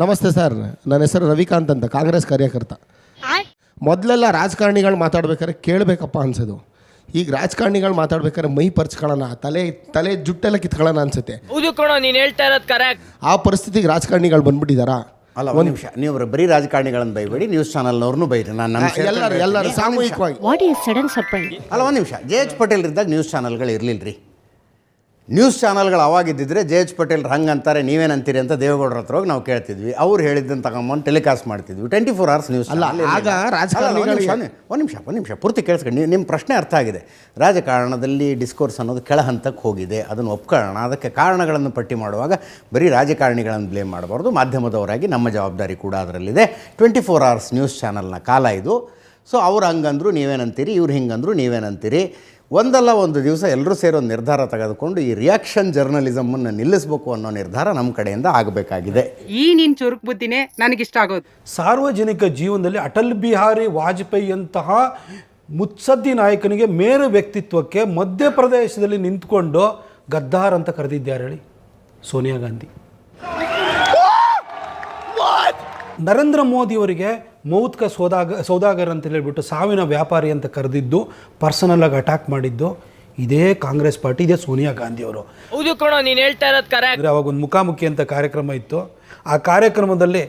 ನಮಸ್ತೆ ಸರ್. ನನ್ನ ಹೆಸರು ರವಿಕಾಂತ್ ಅಂತ ಕಾಂಗ್ರೆಸ್ ಕಾರ್ಯಕರ್ತ. ಮೊದಲೆಲ್ಲ ರಾಜಕಾರಣಿಗಳು ಮಾತಾಡ್ಬೇಕಾದ್ರೆ ಕೇಳಬೇಕಪ್ಪ ಅನ್ಸೋದು. ಈಗ ರಾಜಕಾರಣಿಗಳು ಮಾತಾಡ್ಬೇಕಾದ್ರೆ ಮೈ ಪರ್ಚ್ಕೊಳ್ಳೋಣ ತಲೆ ತಲೆ ಜುಟ್ಟೆಲ್ಲ ಕಿತ್ಕೊಳ್ಳೋಣ ಅನ್ಸುತ್ತೆ. ಹೌದು ಕಣೋ ನೀನ್ ಹೇಳ್ತಾ ಇರೋದು ಕರೆಕ್ಟ್ ಆ ಪರಿಸ್ಥಿತಿಗೆ ರಾಜಕಾರಣಿಗಳು ಬಂದ್ಬಿಟ್ಟಿದಾರಾ? ಅಲ್ಲ ಒಂದು ನಿಮಿಷ. ನೀವು ಬರೀ ರಾಜಕಾರಣಿಗಳನ್ನು ಬೈಬೇಡಿ ನ್ಯೂಸ್ ಚಾನಲ್ನವ್ರನ್ನೂ ಬೈರಿ. ನಾನು ನಮ್ಮ ಎಲ್ಲರೂ ಎಲ್ಲರೂ ಸಾಮೂಹಿಕವಾಗಿ. What is sudden surprise? ಅಲ್ಲ ಒಂದು ನಿಮಿಷ. ಜೆ ಎಚ್ ಪಟೇಲ್ ಇದ್ದಾಗ ನ್ಯೂಸ್ ಚಾನಲ್ಗಳು ಇರಲಿಲ್ಲ ರೀ ನ್ಯೂಸ್ ಚಾನಲ್ಗಳು ಅವಾಗಿದ್ದಿದ್ರೆ ಜೆ ಎಚ್ ಪಟೇಲ್ ಹಂಗೆ ಅಂತಾರೆ ನೀವೇನಂತೀರಿ ಅಂತ ದೇವೇಗೌಡರ ಹತ್ರ ಹೋಗಿ ನಾವು ಕೇಳ್ತಿದ್ವಿ. ಅವ್ರು ಹೇಳಿದ್ದನ್ನು ತಗೊಂಬಂದು ಟೆಲಿಕಾಸ್ಟ್ ಮಾಡ್ತಿದ್ವಿ. ಟ್ವೆಂಟಿ ಫೋರ್ ಅವರ್ಸ್ ನ್ಯೂಸ್ ಅಲ್ಲ, ಆಗ ರಾಜಕಾರಣಿಗಳಿಗೆ- ಒಂದು ನಿಮಿಷ ಒಂದು ನಿಮಿಷ ಪೂರ್ತಿ ಕೇಳಿಸ್ಕೊಂಡು ನೀವು ನಿಮ್ಮ ಪ್ರಶ್ನೆ ಅರ್ಥ ಆಗಿದೆ. ರಾಜಕಾರಣದಲ್ಲಿ ಡಿಸ್ಕೋರ್ಸ್ ಅನ್ನೋದು ಕೆಳ ಹಂತಕ್ಕೆ ಹೋಗಿದೆ. ಅದನ್ನು ಒಪ್ಕೊಳ್ಳೋಣ. ಅದಕ್ಕೆ ಕಾರಣಗಳನ್ನು ಪಟ್ಟಿ ಮಾಡುವಾಗ ಬರೀ ರಾಜಕಾರಣಿಗಳನ್ನು ಬ್ಲೇಮ್ ಮಾಡಬಾರ್ದು. ಮಾಧ್ಯಮದವರಾಗಿ ನಮ್ಮ ಜವಾಬ್ದಾರಿ ಕೂಡ ಅದರಲ್ಲಿದೆ. ಟ್ವೆಂಟಿ ಫೋರ್ ಅವರ್ಸ್ ನ್ಯೂಸ್ ಚಾನಲ್ನ ಕಾಲ ಇದು. ಸೊ ಅವ್ರು ಹಂಗಂದ್ರು ನೀವೇನಂತೀರಿ? ಇವ್ರು ಹಿಂಗಂದ್ರು ನೀವೇನಂತೀರಿ? ಒಂದಲ್ಲ ಒಂದು ದಿವಸ ಎಲ್ಲರೂ ಸೇರೋ ಒಂದು ನಿರ್ಧಾರ ತೆಗೆದುಕೊಂಡು ಈ ರಿಯಾಕ್ಷನ್ ಜರ್ನಲಿಸಮನ್ನು ನಿಲ್ಲಿಸಬೇಕು ಅನ್ನೋ ನಿರ್ಧಾರ ನಮ್ಮ ಕಡೆಯಿಂದ ಆಗಬೇಕಾಗಿದೆ. ಈ ನಿನ್ ಚುರುಕು ಬುದ್ಧಿನೇ ನನಗಿಷ್ಟ ಆಗೋದು. ಸಾರ್ವಜನಿಕ ಜೀವನದಲ್ಲಿ ಅಟಲ್ ಬಿಹಾರಿ ವಾಜಪೇಯಿಯಂತಹ ಮುತ್ಸದ್ದಿ ನಾಯಕನಿಗೆ ಮೇರು ವ್ಯಕ್ತಿತ್ವಕ್ಕೆ ಮಧ್ಯಪ್ರದೇಶದಲ್ಲಿ ನಿಂತ್ಕೊಂಡು ಗದ್ದಾರ್ ಅಂತ ಕರೆದಿದ್ದಾರೆ ಹೇಳಿ? ಸೋನಿಯಾ ಗಾಂಧಿ. ನರೇಂದ್ರ ಮೋದಿಯವರಿಗೆ ಮೌತ್ಕ ಸೌದಾಗ ಸೌದಾಗರ್ ಅಂತ ಹೇಳಿಬಿಟ್ಟು ಸಾವಿನ ವ್ಯಾಪಾರಿ ಅಂತ ಕರೆದಿದ್ದು ಪರ್ಸನಲಾಗಿ ಅಟ್ಯಾಕ್ ಮಾಡಿದ್ದು ಇದೇ ಕಾಂಗ್ರೆಸ್ ಪಾರ್ಟಿ ಇದೇ ಸೋನಿಯಾ ಗಾಂಧಿಯವರು. ಹೌದು ಕಣೋ ನೀನು ಹೇಳ್ತಾ ಇರೋದು ಕರೆಕ್ಟ್ ಅಂದರೆ ಅವಾಗ ಒಂದು ಮುಖಾಮುಖಿ ಅಂತ ಕಾರ್ಯಕ್ರಮ ಇತ್ತು. ಆ ಕಾರ್ಯಕ್ರಮದಲ್ಲಿ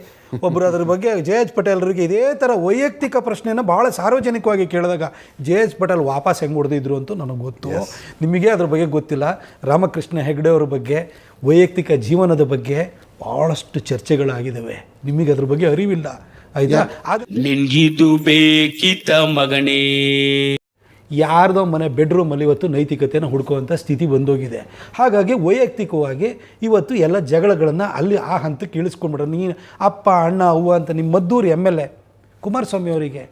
ಒಬ್ಬರು ಅದ್ರ ಬಗ್ಗೆ ಜೆ ಎಚ್ ಪಟೇಲ್ರಿಗೆ ಇದೇ ಥರ ವೈಯಕ್ತಿಕ ಪ್ರಶ್ನೆಯನ್ನು ಭಾಳ ಸಾರ್ವಜನಿಕವಾಗಿ ಕೇಳಿದಾಗ ಜೆ ಎಚ್ ಪಟೇಲ್ ವಾಪಸ್ ಹೆಂಗೆ ಹೊಡೆದಿದ್ರು ಅಂತ ನನಗೆ ಗೊತ್ತು. ನಿಮಗೆ ಅದ್ರ ಬಗ್ಗೆ ಗೊತ್ತಿಲ್ಲ. ರಾಮಕೃಷ್ಣ ಹೆಗ್ಡೆ ಅವ್ರ ಬಗ್ಗೆ ವೈಯಕ್ತಿಕ ಜೀವನದ ಬಗ್ಗೆ ಭಾಳಷ್ಟು ಚರ್ಚೆಗಳಾಗಿದ್ದಾವೆ ನಿಮಗೆ ಅದ್ರ ಬಗ್ಗೆ ಅರಿವಿಲ್ಲ. ಆಯ್ತಾ? ನಿನ್ಗಿದು ಬೇಕಿತ ಮಗನೇ. ಯಾರ್ದೋ ಮನೆ ಬೆಡ್ರೂಮಲ್ಲಿ ಇವತ್ತು ನೈತಿಕತೆಯನ್ನು ಹುಡುಕುವಂಥ ಸ್ಥಿತಿ ಬಂದೋಗಿದೆ. ಹಾಗಾಗಿ ವೈಯಕ್ತಿಕವಾಗಿ ಇವತ್ತು ಎಲ್ಲ ಜಗಳಗಳನ್ನು ಅಲ್ಲಿ ಆ ಹಂತಕ್ಕೆ ಇಳಿಸ್ಕೊಂಡ್ಬಿಟ್ರೆ ನೀನು ಅಪ್ಪ ಅಣ್ಣ ಅವ್ವ ಅಂತ ನಿಮ್ಮ Maddur M L A Kumaraswamy ಅವರಿಗೆ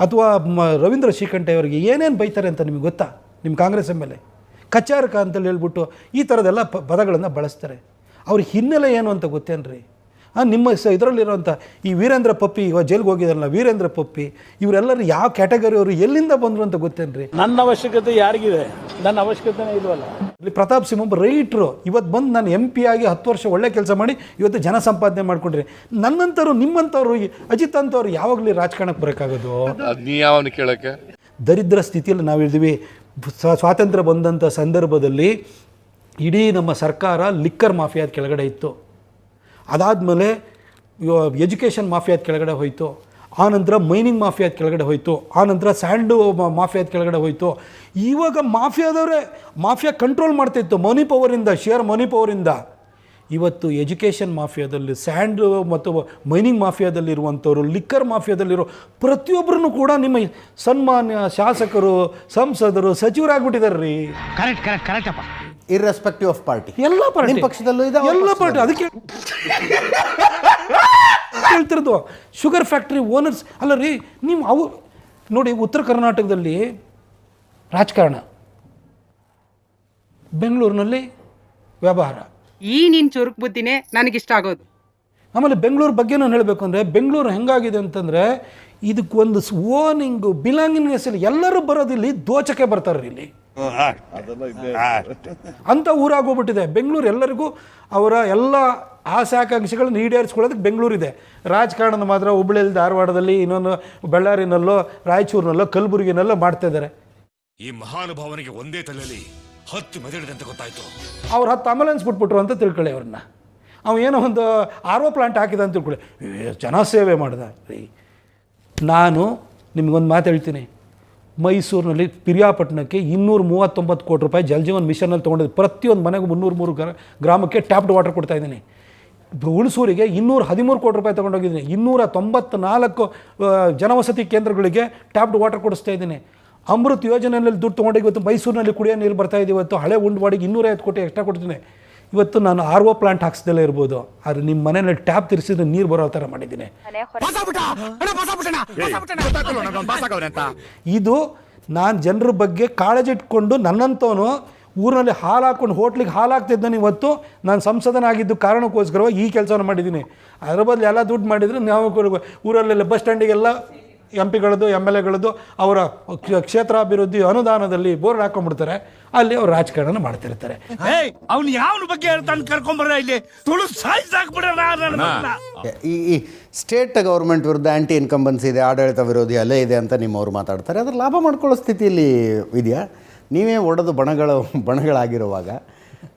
ಅಥವಾ ಮ ರವೀಂದ್ರ ಶ್ರೀಕಂಠೆ ಅವರಿಗೆ ಏನೇನು ಬೈತಾರೆ ಅಂತ ನಿಮಗೆ ಗೊತ್ತಾ? ನಿಮ್ಮ ಕಾಂಗ್ರೆಸ್ ಎಂ ಎಲ್ ಎ. ಕಚಾರಕ ಅಂತೇಳಿ ಹೇಳ್ಬಿಟ್ಟು ಈ ಥರದ್ದೆಲ್ಲ ಪದಗಳನ್ನು ಬಳಸ್ತಾರೆ. ಅವ್ರ ಹಿನ್ನೆಲೆ ಏನು ಅಂತ ಗೊತ್ತೇನ್ರಿ? ಹಾಂ ನಿಮ್ಮ ಸ ಇದರಲ್ಲಿರುವಂಥ ಈ ವೀರೇಂದ್ರ ಪಪ್ಪಿ ಇವಾಗ ಜೈಲ್ಗೆ ಹೋಗಿದಾರಲ್ಲ ವೀರೇಂದ್ರ ಪಪ್ಪಿ ಇವರೆಲ್ಲರೂ ಯಾವ ಕ್ಯಾಟಗರಿ ಅವರು ಎಲ್ಲಿಂದ ಬಂದರು ಅಂತ ಗೊತ್ತೇನ್ರಿ? ನನ್ನ ಅವಶ್ಯಕತೆ ಯಾರಿಗಿದೆ? ನನ್ನ ಅವಶ್ಯಕತೆನೇ ಇಲ್ವಲ್ಲ. ಇಲ್ಲಿ ಪ್ರತಾಪ್ ಸಿಂಹ ಒಬ್ಬ ರೈಟ್ರು ಇವತ್ತು ಬಂದು ನಾನು ಎಂ ಪಿ ಆಗಿ ಹತ್ತು ವರ್ಷ ಒಳ್ಳೆ ಕೆಲಸ ಮಾಡಿ ಇವತ್ತು ಜನ ಸಂಪಾದನೆ ಮಾಡ್ಕೊಂಡ್ರಿ. ನನ್ನಂಥವ್ರು ನಿಮ್ಮಂಥವ್ರು ಈ ಅಜಿತ್ ಅಂತವ್ರು ಯಾವಾಗಲೂ ರಾಜಕಾರಣಕ್ಕೆ ಬರೋಕ್ಕಾಗೋದು? ಅದ್ ನೀ ಯಾವನು ಕೇಳಕ್ಕೆ? ದರಿದ್ರ ಸ್ಥಿತಿಯಲ್ಲಿ ನಾವಿದ್ದೀವಿ. ಸ್ವಾತಂತ್ರ್ಯ ಬಂದಂಥ ಸಂದರ್ಭದಲ್ಲಿ ಇಡೀ ನಮ್ಮ ಸರ್ಕಾರ ಲಿಕ್ಕರ್ ಮಾಫಿಯಾದ ಕೆಳಗಡೆ ಇತ್ತು. ಅದಾದಮೇಲೆ ಎಜುಕೇಷನ್ ಮಾಫಿಯಾದ ಕೆಳಗಡೆ ಹೋಯಿತು. ಆನಂತರ ಮೈನಿಂಗ್ ಮಾಫಿಯಾದ ಕೆಳಗಡೆ ಹೋಯಿತು. ಆನಂತರ ಸ್ಯಾಂಡು ಮಾಫಿಯಾದ ಕೆಳಗಡೆ ಹೋಯಿತು. ಇವಾಗ ಮಾಫಿಯಾದವರೇ ಮಾಫಿಯಾ ಕಂಟ್ರೋಲ್ ಮಾಡ್ತಿತ್ತು. ಮನಿ ಪವರಿಂದ ಶೇರ್ ಮನಿ ಪವರಿಂದ ಇವತ್ತು ಎಜುಕೇಷನ್ ಮಾಫಿಯಾದಲ್ಲಿ ಸ್ಯಾಂಡ್ ಮತ್ತು ಮೈನಿಂಗ್ ಮಾಫಿಯಾದಲ್ಲಿರುವಂಥವ್ರು ಲಿಕ್ಕರ್ ಮಾಫಿಯಾದಲ್ಲಿರೋ ಪ್ರತಿಯೊಬ್ಬರನ್ನು ಕೂಡ ನಿಮ್ಮ ಸನ್ಮಾನ್ಯ ಶಾಸಕರು, ಸಂಸದರು ಸಚಿವರಾಗ್ಬಿಟ್ಟಿದ್ದಾರೆ ರೀ ಇರ್ರೆಸ್ಪೆಕ್ಟಿವ್ ಆಫ್ ಪಾರ್ಟಿ ಎಲ್ಲ ಪಾರ್ಟಿ ನಿಮ್ಮ ಪಕ್ಷದಲ್ಲೂ ಇದೆ ಎಲ್ಲ ಪಾರ್ಟಿ ಅದಕ್ಕೆ ಹೇಳ್ತಿರೋದು ಶುಗರ್ ಫ್ಯಾಕ್ಟ್ರಿ ಓನರ್ಸ್ ಅಲ್ಲ ರೀ ನೀವು ಅವು ನೋಡಿ ಉತ್ತರ ಕರ್ನಾಟಕದಲ್ಲಿ ರಾಜಕಾರಣ. ಬೆಂಗಳೂರಿನಲ್ಲಿ ವ್ಯವಹಾರ. ಈ ನಿನ್ ಚುರುಕು ಬುದ್ಧಿನೇ ಇಷ್ಟ ಆಗೋದು. ಆಮೇಲೆ ಬೆಂಗಳೂರು ಬಗ್ಗೆ ನಾನು ಹೇಳಬೇಕು ಅಂದರೆ ಬೆಂಗಳೂರು ಹೆಂಗಾಗಿದೆ ಅಂತಂದರೆ ಇದಕ್ಕೊಂದು ಓನಿಂಗು ಬಿಲಾಂಗಿಂಗ್ನೆಸ್ ಇಲ್ಲಿ ಎಲ್ಲರೂ ಬರೋದಿಲ್ಲಿ ದೋಚಕ್ಕೆ ಬರ್ತಾರೆ ಇಲ್ಲಿ. ಅಂತ ಊರಾಗೋಗ್ಬಿಟ್ಟಿದೆ ಬೆಂಗಳೂರು ಎಲ್ಲರಿಗೂ ಅವರ ಎಲ್ಲ ಆಸೆ ಆಕಾಂಕ್ಷೆಗಳನ್ನು ಈಡೇರಿಸ್ಕೊಳ್ಳೋದಕ್ಕೆ ಬೆಂಗಳೂರಿದೆ. ರಾಜಕಾರಣದ ಮಾತ್ರ ಹುಬ್ಬಳ್ಳಿಯಲ್ಲಿ ಧಾರವಾಡದಲ್ಲಿ ಇನ್ನೊಂದು ಬಳ್ಳಾರಿನಲ್ಲೋ ರಾಯಚೂರಿನಲ್ಲೋ ಕಲಬುರಗಿನಲ್ಲೋ ಮಾಡ್ತಾ ಇದ್ದಾರೆ. ಈ ಮಹಾನುಭಾವನಿಗೆ ಒಂದೇ ತಲೆಯಲ್ಲಿ ಹತ್ತು ಮೆದಳಿದೆ ಅಂತ ಗೊತ್ತಾಯ್ತು. ಅವ್ರು ಹತ್ತು ಆಂಬುಲೆನ್ಸ್ ಬಿಟ್ಬಿಟ್ರು ಅಂತ ತಿಳ್ಕೊಳ್ಳಿ ಅವ್ರನ್ನ. ಅವ್ನು ಏನೋ ಒಂದು ಆರೋ ಒ ಪ್ಲಾಂಟ್ ಹಾಕಿದ ಅಂತ ತಿಳ್ಕೊಳ್ಳಿ. ಜನ ಸೇವೆ ಮಾಡ್ದ. ರೀ ನಾನು ನಿಮಗೊಂದು ಮಾತು ಹೇಳ್ತೀನಿ. ಮೈಸೂರಿನಲ್ಲಿ ಪಿರಿಯಾಪಟ್ಟಣಕ್ಕೆ ಇನ್ನೂರ ಮೂವತ್ತೊಂಬತ್ತು ಕೋಟಿ ರೂಪಾಯಿ ಜಲಜೀವನ್ ಮಿಷನಲ್ಲಿ ತೊಗೊಂಡಿದ್ದು. ಪ್ರತಿಯೊಂದು ಮನೆಗೂ ಮುನ್ನೂರು ಮೂರು ಗ್ರಾ ಗ್ರಾಮಕ್ಕೆ ಟ್ಯಾಪ್ಡ್ ವಾಟರ್ ಕೊಡ್ತಾ ಇದ್ದೀನಿ. ಹುಣಸೂರಿಗೆ ಇನ್ನೂರ ಹದಿಮೂರು ಕೋಟಿ ರೂಪಾಯಿ ತೊಗೊಂಡೋಗಿದ್ದೀನಿ. ಇನ್ನೂರ ತೊಂಬತ್ನಾಲ್ಕು ಜನವಸತಿ ಕೇಂದ್ರಗಳಿಗೆ ಟ್ಯಾಪ್ಡ್ ವಾಟರ್ ಕೊಡಿಸ್ತಾ ಇದ್ದೀನಿ. ಅಮೃತ್ ಯೋಜನೆಯಲ್ಲಿ ದುಡ್ಡು ತೊಗೊಂಡೋಗಿ ಇವತ್ತು ಮೈಸೂರಿನಲ್ಲಿ ಕುಡಿಯೋ ನೀರು ಬರ್ತಾ ಇದೆ ಇವತ್ತು. ಹಳೆ ಉಂಡ್ವಾಡಿಗೆ ಇನ್ನೂರೈವತ್ತು ಕೋಟಿ ಎಕ್ಸ್ಟ್ರಾ ಕೊಡ್ತೀನಿ. ಇವತ್ತು ನಾನು ಆರ್ ಒ ಪ್ಲಾಂಟ್ ಹಾಕ್ಸ್ದಲ್ಲೇ ಇರ್ಬೋದು ಆದ್ರೆ ನಿಮ್ಮ ಮನೇಲಿ ಟ್ಯಾಪ್ ತಿರ್ಸಿದ್ರೆ ನೀರು ಬರೋ ಥರ ಮಾಡಿದ್ದೀನಿ. ಇದು ನಾನು ಜನರ ಬಗ್ಗೆ ಕಾಳಜಿ ಇಟ್ಕೊಂಡು ನನ್ನಂತವನು ಊರಿನಲ್ಲಿ ಹಾಲು ಹಾಕೊಂಡು ಹೋಟ್ಲಿಗೆ ಹಾಲು ಹಾಕ್ತಿದ್ದಾನೆ ಇವತ್ತು ನಾನು ಸಂಸದನಾಗಿದ್ದು ಕಾರಣಕ್ಕೋಸ್ಕರವಾಗಿ ಈ ಕೆಲಸವನ್ನು ಮಾಡಿದ್ದೀನಿ. ಅದರ ಬದಲು ಎಲ್ಲ ದುಡ್ಡು ಮಾಡಿದರೆ ನಾವು ಊರಲ್ಲೆಲ್ಲ ಬಸ್ ಸ್ಟ್ಯಾಂಡಿಗೆಲ್ಲ ಎಂ ಪಿಗಳದ್ದು ಎಂ ಎಲ್ ಎಗಳದ್ದು ಅವರ ಕ್ಷ- ಕ್ಷೇತ್ರಾಭಿವೃದ್ಧಿ ಅನುದಾನದಲ್ಲಿ ಬೋರ್ಡ್ ಹಾಕೊಂಡ್ಬಿಡ್ತಾರೆ. ಅಲ್ಲಿ ಅವ್ರು ರಾಜಕಾರಣ ಮಾಡ್ತಿರ್ತಾರೆ. ಅವ್ನು ಯಾವನ ಬಗ್ಗೆ ಹೇಳ್ತಾನೆ ಕರ್ಕೊಂಬರ ಇಲ್ಲಿ? ತುಳು ಈ ಈ ಸ್ಟೇಟ್ ಗೌರ್ಮೆಂಟ್ ವಿರುದ್ಧ ಆ್ಯಂಟಿ ಇನ್ಕಂಬನ್ಸ್ ಇದೆ ಆಡಳಿತ ವಿರೋಧಿ ಅಲೆ ಇದೆ ಅಂತ ನಿಮ್ಮವ್ರು ಮಾತಾಡ್ತಾರೆ. ಅದ್ರ ಲಾಭ ಮಾಡ್ಕೊಳ್ಳೋ ಸ್ಥಿತಿಯಲ್ಲಿ ಇದೆಯಾ? ನೀವೇ ಒಡೆದು ಬಣಗಳು ಬಣಗಳಾಗಿರುವಾಗ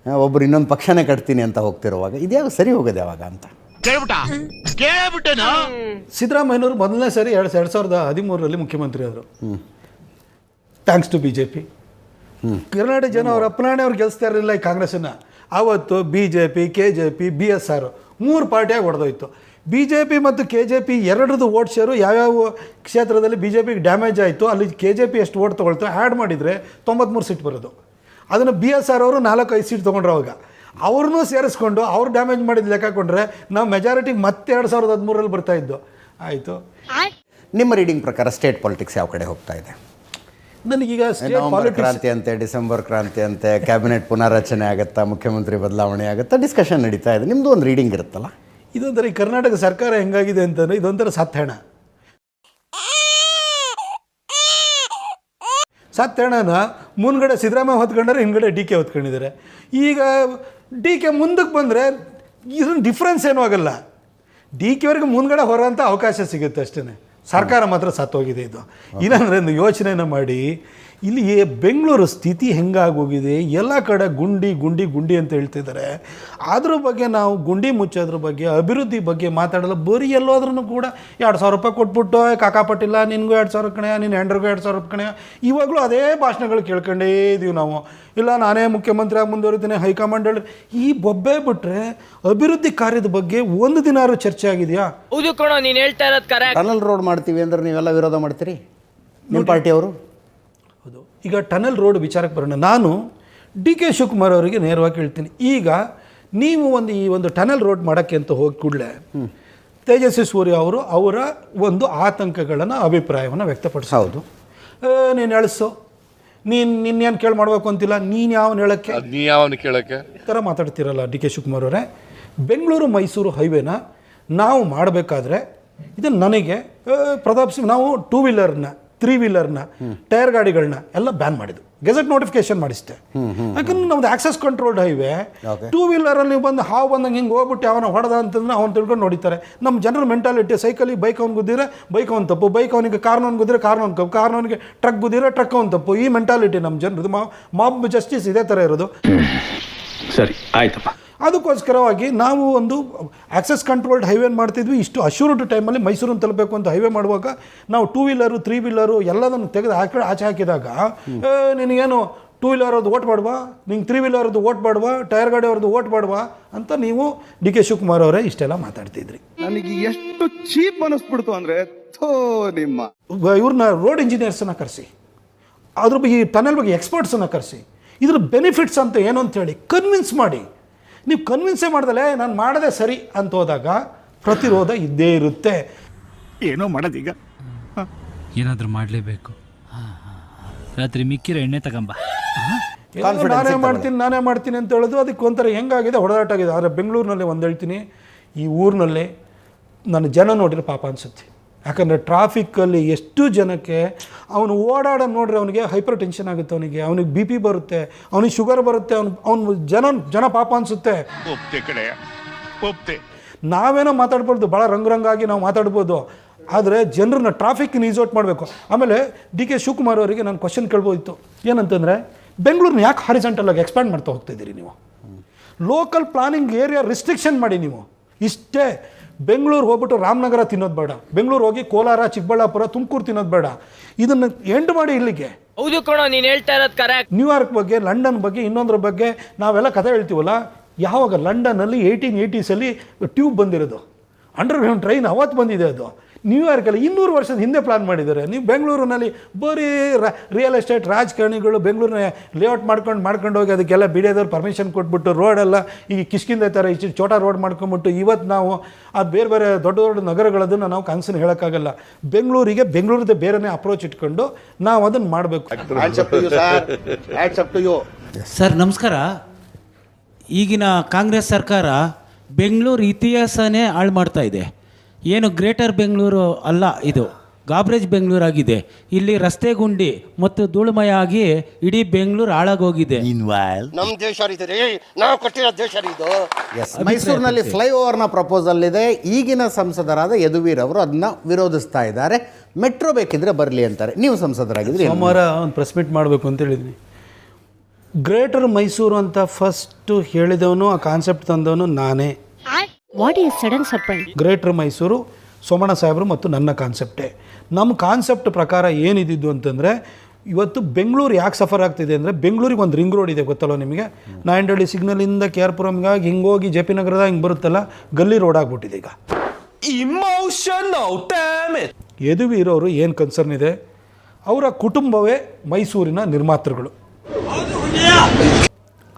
ಒಬ್ಬರು ಒಬ್ರು ಇನ್ನೊಂದು ಪಕ್ಷನೇ ಕಟ್ತೀನಿ ಅಂತ ಹೋಗ್ತಿರುವಾಗ ಇದ್ಯಾವ ಸರಿ ಹೋಗೋದು ಯಾವಾಗ ಅಂತ? ಕೇಳ್ಬಿಟ್ಟ? ಮೊದಲನೇ ಸಾರಿ ಎರಡು ಎರಡು ಸಾವಿರದ ಹದಿಮೂರರಲ್ಲಿ ಮುಖ್ಯಮಂತ್ರಿ ಆದರು. Thanks to B J P Karnataka ಜನ ಅವ್ರ ಅಪ್ಪನಾಣೆ ಅವ್ರು ಗೆಲ್ಲಿಸ್ತಾ ಇರಲಿಲ್ಲ ಈ ಕಾಂಗ್ರೆಸ್ಸನ್ನು. ಆವತ್ತು B J P K J P B S R ಮೂರು ಪಾರ್ಟಿಯಾಗಿ ಹೊಡೆದೋಯ್ತು ಬಿ ಜೆ ಪಿ ಮತ್ತು ಕೆ ಜೆ ಪಿ ಎರಡರದ್ದು ಓಟ್ ಶೇರು ಯಾವ್ಯಾವ ಕ್ಷೇತ್ರದಲ್ಲಿ ಬಿ ಜೆ ಪಿಗೆ ಡ್ಯಾಮೇಜ್ ಆಯಿತು, ಅಲ್ಲಿ ಕೆ ಜೆ ಪಿ ಎಷ್ಟು ಓಟ್ ತೊಗೊಳ್ತು ಆ್ಯಡ್ ಮಾಡಿದರೆ ತೊಂಬತ್ತ್ಮೂರು ಸೀಟ್ ಬರೋದು. ಅದನ್ನು ಬಿ ಎಸ್ ಆರ್ ಅವರು ನಾಲ್ಕು ಐದು ಸೀಟ್ ತೊಗೊಂಡ್ರು ಅವಾಗ. ಅವ್ರನ್ನೂ ಸೇರಿಸ್ಕೊಂಡು ಅವ್ರು ಡ್ಯಾಮೇಜ್ ಮಾಡಿದ ಲೆಕ್ಕ ಕೊಂಡ್ರೆ ನಾವು ಮೆಜಾರಿಟಿ ಮತ್ತೆ ಎರಡು ಸಾವಿರದ ಹದಿಮೂರಲ್ಲಿ ಬರ್ತಾ ಇದ್ದು. ಆಯಿತು. ನಿಮ್ಮ ರೀಡಿಂಗ್ ಪ್ರಕಾರ ಸ್ಟೇಟ್ ಪಾಲಿಟಿಕ್ಸ್ ಯಾವ ಕಡೆ ಹೋಗ್ತಾ ಇದೆ? ನನಗೀಗ ಕ್ರಾಂತಿ ಅಂತೆ ಡಿಸೆಂಬರ್ ಕ್ರಾಂತಿ ಅಂತೆ ಕ್ಯಾಬಿನೆಟ್ ಪುನಾರಚನೆ ಆಗುತ್ತಾ ಮುಖ್ಯಮಂತ್ರಿ ಬದಲಾವಣೆ ಆಗುತ್ತಾ ಡಿಸ್ಕಷನ್ ನಡೀತಾ ಇದೆ. ನಿಮ್ಮದು ಒಂದು ರೀಡಿಂಗ್ ಇರುತ್ತಲ್ಲ? ಇದೊಂಥರ ಈ ಕರ್ನಾಟಕ ಸರ್ಕಾರ ಹೆಂಗಾಗಿದೆ ಅಂತಂದರೆ ಇದೊಂಥರ ಸತ್ತಣ ಸತ್ತಣನ ಮುನ್ಗಡೆ ಸಿದ್ದರಾಮಯ್ಯ ಹೊತ್ಕೊಂಡ್ರೆ ಹಿಂದ್ಗಡೆ ಡಿ ಕೆ ಹೊತ್ಕೊಂಡಿದ್ದಾರೆ. ಈಗ ಡಿ ಕೆ ಮುಂದಕ್ಕೆ ಬಂದರೆ ಇದನ್ನು ಡಿಫ್ರೆನ್ಸ್ ಏನೂ ಆಗಲ್ಲ. ಡಿ ಕೆವರೆಗೆ ಮುಂದ್ಗಡೆ ಹೊರೋಂಥ ಅವಕಾಶ ಸಿಗುತ್ತೆ ಅಷ್ಟೇ ಸರ್ಕಾರ ಮಾತ್ರ ಸತ್ತೋಗಿದೆ ಇದು. ಇಲ್ಲಾಂದರೆ ಒಂದು ಯೋಚನೆನ ಮಾಡಿ ಇಲ್ಲಿ ಬೆಂಗಳೂರು ಸ್ಥಿತಿ ಹೆಂಗಾಗೋಗಿದೆ? ಎಲ್ಲ ಕಡೆ ಗುಂಡಿ ಗುಂಡಿ ಗುಂಡಿ ಅಂತ ಹೇಳ್ತಿದ್ದಾರೆ ಅದ್ರ ಬಗ್ಗೆ ನಾವು ಗುಂಡಿ ಮುಚ್ಚೋದ್ರ ಬಗ್ಗೆ ಅಭಿವೃದ್ಧಿ ಬಗ್ಗೆ ಮಾತಾಡಲ್ಲ ಬರೀ ಎಲ್ಲೋದ್ರೂ ಕೂಡ ಎರಡು ಸಾವಿರ ರೂಪಾಯಿ ಕೊಟ್ಬಿಟ್ಟು ಕಾಕಾಪಟ್ಟಿಲ್ಲ ನಿನಗೂ ಎರಡು ಸಾವಿರ ಕಣೆಯ ನಿನ್ನ ಹೆಂಡ್ರಿಗೂ ಎರಡು ಸಾವಿರ ರೂಪಾಯಿ ಕಣೆಯ ಇವಾಗಲೂ ಅದೇ ಭಾಷಣಗಳು ಕೇಳ್ಕೊಂಡೇ ಇದೀವಿ ನಾವು. ಇಲ್ಲ ನಾನೇ ಮುಖ್ಯಮಂತ್ರಿಯಾಗಿ ಮುಂದುವರಿತೀನಿ ಹೈಕಮಾಂಡ್ ಹೇಳಿ. ಈ ಬೊಬ್ಬೆ ಬಿಟ್ಟರೆ ಅಭಿವೃದ್ಧಿ ಕಾರ್ಯದ ಬಗ್ಗೆ ಒಂದು ದಿನಾರು ಚರ್ಚೆ ಆಗಿದೆಯಾ? ಹೌದು ಕಣೋ ನೀನು ಹೇಳ್ತಾ ಇರೋದು ಕರೆ ಟನಲ್ ರೋಡ್ ಮಾಡ್ತೀವಿ ಅಂದ್ರೆ ನೀವೆಲ್ಲ ವಿರೋಧ ಮಾಡ್ತೀರಿ? ನಿಮ್ಮ ಪಾರ್ಟಿಯವರು? ಹೌದು ಈಗ ಟನಲ್ ರೋಡ್ ವಿಚಾರಕ್ಕೆ ಬರೋಣ. ನಾನು ಡಿ ಕೆ ಶಿವಕುಮಾರ್ ಅವರಿಗೆ ನೇರವಾಗಿ ಹೇಳ್ತೀನಿ. ಈಗ ನೀವು ಒಂದು ಈ ಒಂದು ಟನಲ್ ರೋಡ್ ಮಾಡೋಕ್ಕೆ ಅಂತ ಹೋಗಿ ಕೂಡಲೇ ತೇಜಸ್ವಿ ಸೂರ್ಯ ಅವರು ಅವರ ಒಂದು ಆತಂಕಗಳನ್ನು ಅಭಿಪ್ರಾಯವನ್ನು ವ್ಯಕ್ತಪಡಿಸ ಹೌದು. ನೀನು ಎಳಿಸು. ನೀನು ನಿನ್ನೇನು ಕೇಳಿ ಮಾಡಬೇಕು ಅಂತಿಲ್ಲ. ನೀನು ಯಾವನ ಹೇಳೋಕ್ಕೆ? ನೀ ಯಾವನ ಕೇಳಕ್ಕೆ? ಈ ಥರ ಮಾತಾಡ್ತಿರಲ್ಲ ಡಿ ಕೆ ಶಿವಕುಮಾರ್ ಅವರೇ. ಬೆಂಗಳೂರು ಮೈಸೂರು ಹೈವೇನ ನಾವು ಮಾಡಬೇಕಾದ್ರೆ ಇದು ನನಗೆ ಪ್ರತಾಪ್ ಸಿಂಗ್ ನಾವು ಟೂ ವೀಲರ್ನ ತ್ರೀ ವೀಲರ್ನ ಟೈರ್ ಗಾಡಿಗಳನ್ನ ಎಲ್ಲ ಬ್ಯಾನ್ ಮಾಡಿದ್ರು ಗೆಜೆಟ್ ನೋಟಿಫಿಕೇಶನ್ ಮಾಡಿಸ್ತೆ ಯಾಕಂದ್ರೆ ನಮ್ದು access controlled highway two wheeler ಅಲ್ಲಿ ಬಂದು ಹಾವು ಬಂದಂಗೆ ಹಿಂಗೆ ಹೋಗ್ಬಿಟ್ಟು ಅವನ ಹೊಡೆದ ಅಂತಂದ್ರೆ ಅವ್ನು ತಿಳ್ಕೊಂಡು ನೋಡಿತಾರೆ. ನಮ್ಮ ಜನರ ಮೆಂಟಾಲಿಟಿ ಸೈಕಲ್ ಬೈಕ್ ಅವ್ನು ಗುದ್ದಿದ್ರೆ ಬೈಕ್ ಅವ್ನು ತಪ್ಪು. ಬೈಕ್ ಅವನಿಗೆ ಕಾರ್ನವ್ನು ಗುದ್ದಿದ್ರೆ ಕಾರ್ನವ್ನು ತಪ್ಪು. ಕಾರ್ನವ್ನಿಗೆ ಟ್ರಕ್ ಗುದ್ದಿದ್ರೆ ಟ್ರಕ್ ಅವ್ನು ತಪ್ಪು. ಈ ಮೆಂಟಾಲಿಟಿ ನಮ್ಮ ಜನರದು. ಮಾಬ್ ಜಸ್ಟಿಸ್ ಇದೇ ಥರ ಇರೋದು. ಸರಿ ಆಯ್ತಪ್ಪ. ಅದಕ್ಕೋಸ್ಕರವಾಗಿ ನಾವು ಒಂದು ಆಕ್ಸೆಸ್ ಕಂಟ್ರೋಲ್ಡ್ ಹೈವೇ ಮಾಡ್ತಿದ್ವಿ ಇಷ್ಟು ಅಶ್ಯೂರ್ಡ್ ಟೈಮಲ್ಲಿ ಮೈಸೂರನ್ನು ತಲುಪಬೇಕು ಅಂತ ಹೈವೇ ಮಾಡುವಾಗ ನಾವು ಟೂ ವೀಲರು ತ್ರೀ ವೀಲರು ಎಲ್ಲದನ್ನು ತೆಗೆದು ಹಾಕಿ ಆಚೆ ಹಾಕಿದಾಗ ನಿನಗೇನು ಟೂ ವೀಲರ್ ಅವ್ರದ್ದು ಓಟ್ ಮಾಡುವ ನಿಂಗೆ ತ್ರೀ ವೀಲರ್ದು ಓಟ್ ಮಾಡುವ ಟೈರ್ ಗಾಡಿ ಅವ್ರದ್ದು ಓಟ್ ಮಾಡುವ ಅಂತ ನೀವು ಡಿ ಕೆ ಶಿವಕುಮಾರ್ ಅವರೇ ಇಷ್ಟೆಲ್ಲ ಮಾತಾಡ್ತಿದ್ರಿ. ನನಗೆ ಎಷ್ಟು ಚೀಪ್ ಅನಿಸ್ಬಿಡ್ತು ಅಂದರೆ ನಿಮ್ಮ. ಇವ್ರನ್ನ ರೋಡ್ ಇಂಜಿನಿಯರ್ಸನ್ನ ಕರೆಸಿ ಅದ್ರ ಬಗ್ಗೆ ಈ ಟನಲ್ ಬಗ್ಗೆ ಎಕ್ಸ್ಪರ್ಟ್ಸನ್ನು ಕರೆಸಿ ಇದ್ರ ಬೆನಿಫಿಟ್ಸ್ ಅಂತ ಏನು ಅಂತೇಳಿ ಕನ್ವಿನ್ಸ್ ಮಾಡಿ ನೀವು ಕನ್ವಿನ್ಸೇ ಮಾಡ್ದಲೆ ನಾನು ಮಾಡದೆ ಸರಿ ಅಂತ ಹೋದಾಗ ಪ್ರತಿರೋಧ ಇದ್ದೇ ಇರುತ್ತೆ. ಏನೋ ಮಾಡೋದೀಗ. ಏನಾದರೂ ಮಾಡಲೇಬೇಕು. ರಾತ್ರಿ ಮಿಕ್ಕಿರೋ ಎಣ್ಣೆ ತಗೊಂಬ. ನಾನೇ ಮಾಡ್ತೀನಿ ನಾನೇ ಮಾಡ್ತೀನಿ ಅಂತ ಹೇಳೋದು ಅದಕ್ಕೆ ಒಂಥರ ಹೆಂಗಾಗಿದೆ ಹೊಡೆದಾಟ ಆಗಿದೆ ಆದರೆ ಬೆಂಗಳೂರಿನಲ್ಲಿ ಒಂದು ಹೇಳ್ತೀನಿ ಈ ಊರಿನಲ್ಲಿ ನನ್ನ ಜನ ನೋಡಿರೋ ಪಾಪ ಅನಿಸುತ್ತೆ. ಯಾಕಂದರೆ ಟ್ರಾಫಿಕ್ಕಲ್ಲಿ ಎಷ್ಟು ಜನಕ್ಕೆ ಅವನು ಓಡಾಡ ನೋಡ್ರೆ ಅವನಿಗೆ ಹೈಪರ್ ಟೆನ್ಷನ್ ಆಗುತ್ತೆ ಅವನಿಗೆ. ಅವನಿಗೆ ಬಿ ಪಿ ಬರುತ್ತೆ ಅವನಿಗೆ ಶುಗರ್ ಬರುತ್ತೆ ಅವ್ನು ಅವ್ನು ಜನ ಜನ ಪಾಪ ಅನಿಸುತ್ತೆ. ನಾವೇನೋ ಮಾತಾಡ್ಬಾರ್ದು ಭಾಳ ರಂಗುರಂಗಾಗಿ ನಾವು ಮಾತಾಡ್ಬೋದು. ಆದರೆ ಜನರನ್ನ ಟ್ರಾಫಿಕ್ನ ಈಸೌಟ್ ಮಾಡಬೇಕು. ಆಮೇಲೆ ಡಿ ಕೆ ಶಿವಕುಮಾರ್ ಅವರಿಗೆ ನಾನು ಕ್ವಶನ್ ಕೇಳ್ಬೋದಿತ್ತು. ಏನಂತಂದರೆ ಬೆಂಗಳೂರನ್ನ ಯಾಕೆ ಹಾರಿಜೆಂಟಲ್ ಆಗಿ ಎಕ್ಸ್ಪ್ಯಾಂಡ್ ಮಾಡ್ತಾ ಹೋಗ್ತಿದ್ದೀರಿ ನೀವು? ಲೋಕಲ್ ಪ್ಲಾನಿಂಗ್ ಏರಿಯಾ ರಿಸ್ಟ್ರಿಕ್ಷನ್ ಮಾಡಿ ನೀವು. ಇಷ್ಟೇ. ಬೆಂಗಳೂರು ಹೋಗ್ಬಿಟ್ಟು ರಾಮನಗರ ತಿನ್ನೋದು ಬೇಡ. ಬೆಂಗಳೂರು ಹೋಗಿ ಕೋಲಾರ ಚಿಕ್ಕಬಳ್ಳಾಪುರ ತುಮಕೂರು ತಿನ್ನೋದು ಬೇಡ. ಇದನ್ನು ಎಂಡ್ ಮಾಡಿ ಇಲ್ಲಿಗೆ. ಹೌದು ಕಣೋ ನೀನು ಹೇಳ್ತಾ ಇರೋದು ಕರೆಕ್ಟ್ ನ್ಯೂಯಾರ್ಕ್ ಬಗ್ಗೆ ಲಂಡನ್ ಬಗ್ಗೆ ಇನ್ನೊಂದ್ರ ಬಗ್ಗೆ ನಾವೆಲ್ಲ ಕಥೆ ಹೇಳ್ತೀವಲ್ಲ? ಯಾವಾಗ ಲಂಡನ್ನಲ್ಲಿ ಏಯ್ಟೀನ್ ಏಯ್ಟೀಸಲ್ಲಿ ಟ್ಯೂಬ್ ಬಂದಿರೋದು. ಅಂಡರ್ಗ್ರೌಂಡ್ ಟ್ರೈನ್ ಅವತ್ತು ಬಂದಿದೆ ಅದು. ನ್ಯೂಯಾರ್ಕಲ್ಲಿ ಇನ್ನೂರು ವರ್ಷದ ಹಿಂದೆ ಪ್ಲಾನ್ ಮಾಡಿದ್ದಾರೆ. ನೀವು ಬೆಂಗಳೂರಿನಲ್ಲಿ ಬರೀ ರಿಯಲ್ ಎಸ್ಟೇಟ್ ರಾಜಕಾರಣಿಗಳು ಬೆಂಗಳೂರಿನ ಲೇಔಟ್ ಮಾಡ್ಕೊಂಡು ಮಾಡ್ಕೊಂಡು ಹೋಗಿ ಅದಕ್ಕೆಲ್ಲ ಬಿಡಿಯೋದವ್ರು ಪರ್ಮಿಷನ್ ಕೊಟ್ಬಿಟ್ಟು ರೋಡೆಲ್ಲ ಈಗ ಕಿಷ್ಕಿಂದ ಥರ ಇಷ್ಟು ಚೋಟ ರೋಡ್ ಮಾಡ್ಕೊಂಬಿಟ್ಟು ಇವತ್ತು ನಾವು ಆ ಬೇರೆ ಬೇರೆ ದೊಡ್ಡ ದೊಡ್ಡ ನಗರಗಳದನ್ನು ನಾವು ಕನಸನ್ನು ಹೇಳೋಕ್ಕಾಗಲ್ಲ. ಬೆಂಗಳೂರಿಗೆ ಬೆಂಗಳೂರದ ಬೇರೆನೇ ಅಪ್ರೋಚ್ ಇಟ್ಕೊಂಡು ನಾವು ಅದನ್ನು ಮಾಡಬೇಕು. ಸರ್ ನಮಸ್ಕಾರ. ಈಗಿನ ಕಾಂಗ್ರೆಸ್ ಸರ್ಕಾರ ಬೆಂಗಳೂರು ಇತಿಹಾಸನೇ ಹಾಳು ಮಾಡ್ತಾ ಇದೆ. ಏನು ಗ್ರೇಟರ್ ಬೆಂಗಳೂರು ಅಲ್ಲ ಇದು. ಗಾಬ್ರೇಜ್ ಬೆಂಗಳೂರಾಗಿದೆ. ಇಲ್ಲಿ ರಸ್ತೆ ಗುಂಡಿ ಮತ್ತು ಧೂಳುಮಯ ಆಗಿ ಇಡೀ ಬೆಂಗಳೂರು ಹಾಳಾಗೋಗಿದೆ. ನಮ್ಮ ದೇಶ ನಾವು ಕಟ್ಟಿರೋ ದೇಶ ಇದು ಎಸ್ ಮೈಸೂರಿನಲ್ಲಿ ಫ್ಲೈಓವರ್ನ ಪ್ರಪೋಸಲ್ ಇದೆ. ಈಗಿನ ಸಂಸದರಾದ ಯದುವೀರ್ ಅವರು ಅದನ್ನ ವಿರೋಧಿಸ್ತಾ ಇದ್ದಾರೆ. ಮೆಟ್ರೋ ಬೇಕಿದ್ರೆ ಬರಲಿ ಅಂತಾರೆ. ನೀವು ಸಂಸದರಾಗಿದ್ರಿ? ಸೋಮವಾರ ಒಂದು ಪ್ರೆಸ್ ಮೀಟ್ ಮಾಡಬೇಕು ಅಂತ ಹೇಳಿದ್ವಿ. ಗ್ರೇಟರ್ ಮೈಸೂರು ಅಂತ ಫಸ್ಟು ಹೇಳಿದವನು ಆ ಕಾನ್ಸೆಪ್ಟ್ ತಂದವನು ನಾನೇ. What is sudden surprise greater Mysuru Somanna ಸಾಹೇಬರು ಮತ್ತು ನನ್ನ ಕಾನ್ಸೆಪ್ಟೇ ನಮ್ಮ ಕಾನ್ಸೆಪ್ಟ್ ಪ್ರಕಾರ ಏನಿದ್ದು ಅಂತಂದರೆ ಇವತ್ತು ಬೆಂಗಳೂರು ಯಾಕೆ ಸಫರ್ ಆಗ್ತಿದೆ ಅಂದರೆ ಬೆಂಗಳೂರಿಗೆ ಒಂದು ರಿಂಗ್ ರೋಡ್ ಇದೆ ಗೊತ್ತಲ್ಲ ನಿಮಗೆ? ನಾಯಂಡಹಳ್ಳಿ ಸಿಗ್ನಲಿಂದ ಕೆ ಆರ್ ಪುರಮ್ಗಾಗಿ ಹಿಂಗೋಗಿ ಜೆ ಪಿ ನಗರದ ಹಿಂಗೆ ಬರುತ್ತಲ್ಲ ಗಲ್ಲಿ ರೋಡ್ ಆಗ್ಬಿಟ್ಟಿದೆ ಈಗ. ಯದುವೀರವರು ಏನು ಕನ್ಸರ್ನ್ ಇದೆ? ಅವರ ಕುಟುಂಬವೇ ಮೈಸೂರಿನ ನಿರ್ಮಾತೃಗಳು.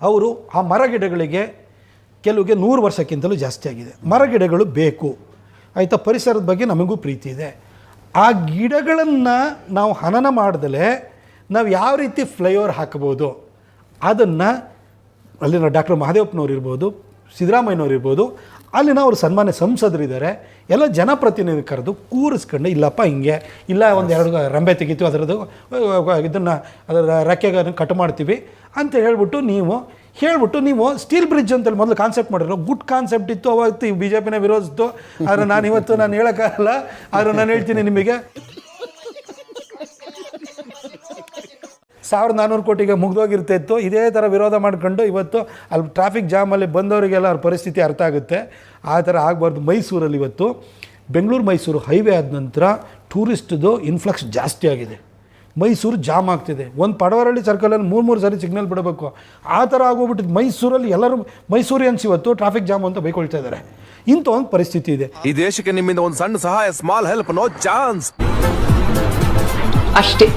ಅವರು ಆ ಮರಗಿಡಗಳಿಗೆ ಕೆಲವಿಗೆ ನೂರು ವರ್ಷಕ್ಕಿಂತಲೂ ಜಾಸ್ತಿ ಆಗಿದೆ. ಮರಗಿಡಗಳು ಬೇಕು. ಆಯಿತಾ, ಪರಿಸರದ ಬಗ್ಗೆ ನಮಗೂ ಪ್ರೀತಿ ಇದೆ. ಆ ಗಿಡಗಳನ್ನು ನಾವು ಹನನ ಮಾಡ್ದಲೇ ನಾವು ಯಾವ ರೀತಿ ಫ್ಲೈಓವರ್ ಹಾಕ್ಬೋದು ಅದನ್ನು ಅಲ್ಲಿನ ಡಾಕ್ಟರ್ ಮಹದೇವಪ್ಪನವ್ರು ಇರ್ಬೋದು, ಸಿದ್ದರಾಮಯ್ಯನವ್ರು ಇರ್ಬೋದು ಅಲ್ಲಿನ ಅವರು ಸನ್ಮಾನ್ಯ ಸಂಸದರಿದ್ದಾರೆ ಎಲ್ಲ ಜನಪ್ರತಿನಿಧಿ ಕರೆದು ಕೂರಿಸ್ಕೊಂಡು ಇಲ್ಲಪ್ಪ ಹಿಂಗೆ ಇಲ್ಲ ಒಂದು ಎರಡು ರಂಬೆ ತೆಗಿತೀವಿ ಅದರದ್ದು ಇದನ್ನು ಅದರ ರೆಕ್ಕೆಗಳನ್ನು ಕಟ್ ಮಾಡ್ತೀವಿ ಅಂತ ಹೇಳ್ಬಿಟ್ಟು ನೀವು ಹೇಳ್ಬಿಟ್ಟು ನೀವು ಸ್ಟೀಲ್ ಬ್ರಿಡ್ಜ್ ಅಂತೇಳಿ ಮೊದಲು ಕಾನ್ಸೆಪ್ಟ್ ಮಾಡಿರೋ ಗುಡ್ ಕಾನ್ಸೆಪ್ಟ್ ಇತ್ತು ಅವತ್ತು ಬಿ ಜೆ ಪಿನ ವಿರೋಧಿಸ್ತು. ಆದರೆ ನಾನು ಇವತ್ತು ನಾನು ಹೇಳೋಕ್ಕಾಗಲ್ಲ. ಆದರೆ ನಾನು ಹೇಳ್ತೀನಿ ನಿಮಗೆ. ಸಾವಿರದ ನಾನ್ನೂರು ಕೋಟಿಗೆ ಮುಗ್ದೋಗಿರ್ತಾ ಇತ್ತು ಇದೇ ಥರ ವಿರೋಧ ಮಾಡ್ಕೊಂಡು ಇವತ್ತು ಅಲ್ಲಿ ಟ್ರಾಫಿಕ್ ಜಾಮಲ್ಲಿ ಬಂದವರಿಗೆಲ್ಲ ಅವ್ರ ಪರಿಸ್ಥಿತಿ ಅರ್ಥ ಆಗುತ್ತೆ. ಆ ಥರ ಆಗಬಾರ್ದು ಮೈಸೂರಲ್ಲಿ ಇವತ್ತು. ಬೆಂಗಳೂರು ಮೈಸೂರು ಹೈವೇ ಆದ ನಂತರ ಟೂರಿಸ್ಟ್ದು ಇನ್ಫ್ಲಕ್ಸ್ ಜಾಸ್ತಿ ಆಗಿದೆ. ಮೈಸೂರು ಜಾಮ್ ಆಗ್ತಿದೆ. ಒಂದು ಪಡವರಳ್ಳಿ ಸರ್ಕಲಲ್ಲಿ ಮೂರು ಮೂರು ಸರಿ ಸಿಗ್ನಲ್ ಬಿಡಬೇಕು. ಆ ಥರ ಆಗೋಗ್ಬಿಟ್ಟಿದ್ದು ಮೈಸೂರಲ್ಲಿ ಎಲ್ಲರೂ ಮೈಸೂರಿಯನ್ಸ್ ಇವತ್ತು ಟ್ರಾಫಿಕ್ ಜಾಮ್ ಅಂತ ಬೈಕೊಳ್ತಾ ಇದ್ದಾರೆ ಇಂಥ ಒಂದು ಪರಿಸ್ಥಿತಿ ಇದೆ. ಈ ದೇಶಕ್ಕೆ ನಿಮ್ಮಿಂದ ಒಂದು ಸಣ್ಣ ಸಹಾಯ ಸ್ಮಾಲ್ ಹೆಲ್ಪ್ ನೋ ಚಾನ್ಸ್ ಅಷ್ಟೇ.